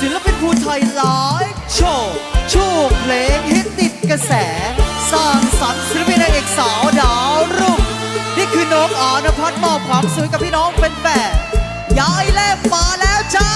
ศิลปินภูไทยหลายโชว์ชู่เพลงฮิตติดกระแส สร้างสรรค์ศิลปินเอกสาวดาวรุ่งนี่คือน้องอ๋นพัฒน์มอบความสวยกับพี่น้องเป็นแบบยายเล่มมาแล้วจ้า